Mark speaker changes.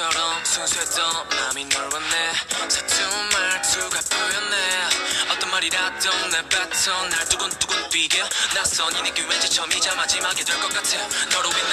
Speaker 1: 처럼 순수했던 마음이 널 원해 서툰 말투가 표현해 어떤 말이라도 내 뱉어 날 두근두근 뛰게. 낯선 이 느낌 왠지 처음이자 마지막이 될 것 같아. 너로 인해
Speaker 2: 내